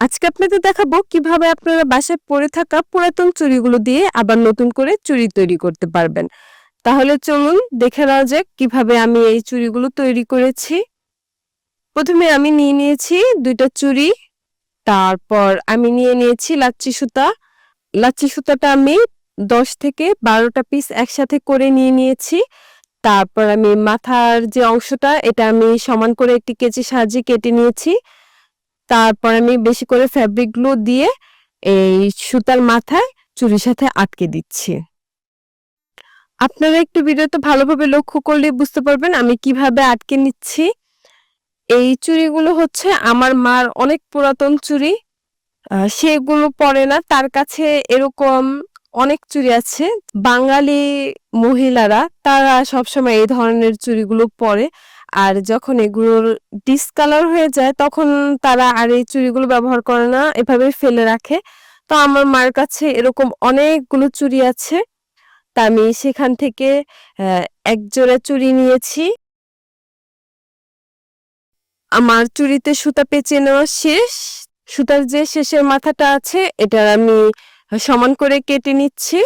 আজকে আপনাদের দেখাবো কীভাবে আপনারা বাসায় পড়ে থাকা পুরাতন চুড়িগুলো দিয়ে আবার নতুন করে চুড়ি তৈরি করতে পারবেন। তাহলে চলুন দেখে নেওয়া যাক কীভাবে আমি এই চুড়িগুলো তৈরি করেছি। প্রথমে আমি নিয়ে নিয়েছি দুইটা চুড়ি, তারপর আমি নিয়ে নিয়েছি লাচ্চি সুতা। লাচ্চি সুতাটা আমি দশ থেকে বারোটা পিস একসাথে করে নিয়ে নিয়েছি। তারপর আমি মাথার যে অংশটা, এটা আমি সমান করে একটি কেচি সাহায্যে কেটে নিয়েছি। তারপর আমি বেশি করে ফ্যাব্রিক গ্লু দিয়ে এই সুতার মাথায় চুরির সাথে আটকে দিচ্ছি। আপনারা একটু ভিডিওতে ভালোভাবে লক্ষ্য করলে বুঝতে পারবেন আমি কীভাবে আটকে নিচ্ছি। এই চুড়িগুলো হচ্ছে আমার মার অনেক পুরাতন চুড়ি। সেগুলো পরে না, তার কাছে এরকম অনেক চুড়ি আছে। বাঙালি মহিলারা, তারা সবসময় এই ধরনের চুড়িগুলো পরে। আর যখন এগুলোর ডিসকালার হয়ে যায়, তখন তারা আর এই চুড়িগুলো ব্যবহার করে না, এভাবে ফেলে রাখে। তো আমার মার কাছে এরকম অনেকগুলো চুড়ি আছে। তা আমি সেখান থেকে এক জোড়া চুড়ি নিয়েছি। আমার চুড়িতে সুতা পেঁচিয়ে নেওয়া শেষ। সুতার যে শেষের মাথাটা আছে এটা আমি সমান করে কেটে নিচ্ছি।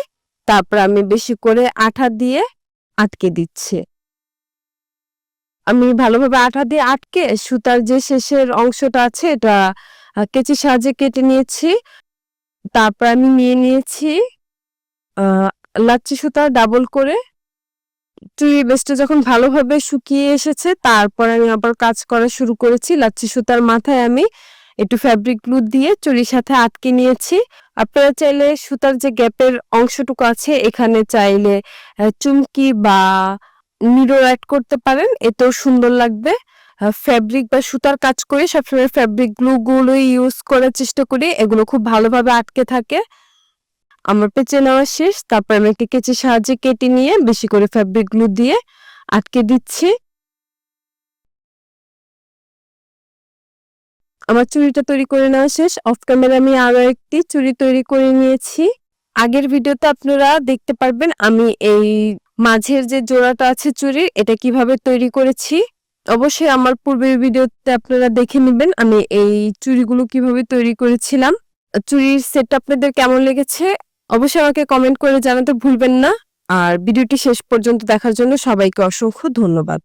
তারপর আমি বেশি করে আঠা দিয়ে আটকে দিচ্ছি। আমি ভালোভাবে আঠা দিয়ে আটকে সুতার যে শেষের অংশটা আছে, এটা কেচির সাহায্যে কেটে নিয়েছি। তারপর আমি নিয়ে নিয়েছি লাচ্ছি সুতা ডাবল করে। চুড়ি বেসটা যখন ভালোভাবে শুকিয়ে এসেছে, তারপর আমি আবার কাজ করা শুরু করেছি। লাচ্ছি সুতার মাথায় আমি একটু ফ্যাব্রিক গ্লু দিয়ে চুড়ির সাথে আটকে নিয়েছি। আপনারা চাইলে সুতার যে গ্যাপের অংশটুকু আছে, এখানে চাইলে চুমকি বা মিরর অ্যাড করতে পারেন, এতেও সুন্দর লাগবে। ফ্যাব্রিক বা সুতার কাজ করে সবসময় ফ্যাব্রিক গ্লু গুলো ইউজ করার চেষ্টা করি, এগুলো খুব ভালোভাবে আটকে থাকে। আমার পেঁচে নেওয়া শেষ, তারপর আমি একটি কেচির সাহায্যে কেটে নিয়ে বেশি করে ফ্যাব্রিক গ্লু দিয়ে আটকে দিচ্ছি। আমার চুড়িটা তৈরি করে নেওয়া শেষ অফ ক্যামেরা আমি আরও একটি চুড়ি তৈরি করে নিয়েছি। আগের ভিডিওতে আপনারা দেখতে পারবেন, আমি এই মাঝের যে জোড়াটা আছে চুরির, এটা কীভাবে তৈরি করেছি? অবশ্যই আমার পূর্বের ভিডিওতে আপনারা দেখে নেবেন আমি এই চুরিগুলো কীভাবে তৈরি করেছিলাম। চুরির সেটটা আপনাদের কেমন লেগেছে? অবশ্যই আমাকে কমেন্ট করে জানাতে ভুলবেন না। আর ভিডিওটি শেষ পর্যন্ত দেখার জন্য সবাইকে অসংখ্য ধন্যবাদ।